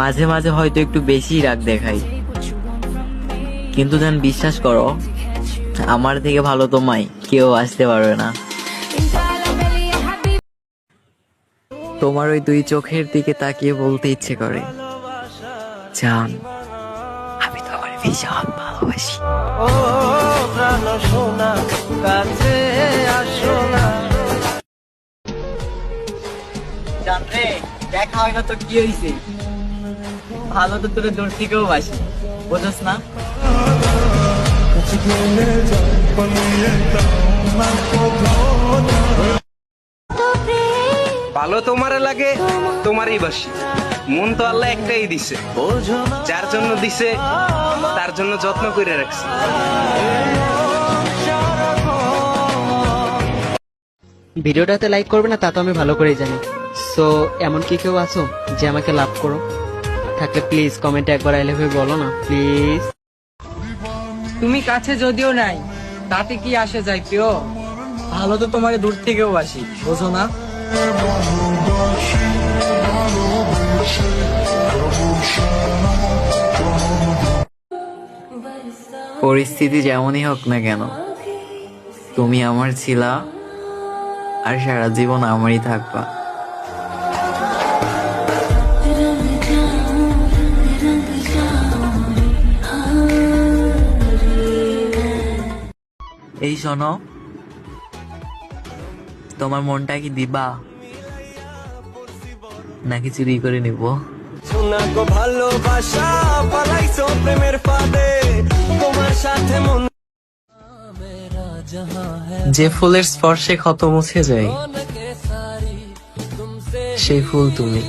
মাঝে মাঝে হয়তো একটু বেশি রাগ দেখাই। কিন্তু দেন বিশ্বাস করো, আমার থেকে ভালো তোমায় কেউ আসতে পারবে না। তোমার ওই দুই চোখের দিকে তাকিয়ে বলতে ইচ্ছে করে, জান, আমি তোমার ভীষণ ভালোবাসি। দেখা হয় না তো কি হয়েছে ভালো তো তোর দূর থেকেও বাসি বোঝস না? ভালো তোমারে লাগে তোমারই বাসি। মন তো আল্লাহ একটাই দিছে। যার জন্য দিছে তার জন্য যত্ন করে রাখছে। ভিডিওটাতে লাইক করবে না তা তো আমি ভালো করেই জানি। সো এমন কি কেউ আছো যে আমাকে লাভ করো? থাকলে প্লিজ কমেন্টে একবার আই লাভ ইউ বলো না প্লিজ তুমি কাছে যদিও নাই তাতে কি আসে যায় প্রিয়? ভালো তো তোমার দূর থেকেও বাসি বোঝো না? পরিস্থিতি যেমনই হোক না কেন তুমি আমার ছিলা আর সারা জীবন আমারই থাকবা। এই শোনো তোমার মনটা কি দিবা? নাকি চুরি করে নিব? সোনা গো ভালোবাসা পালাইছো প্রেমের ফাঁদে। তোমার সাথে মন যে ফুলের স্পর্শে ক্ষত মুছে যায় সেই ফুল তুমি।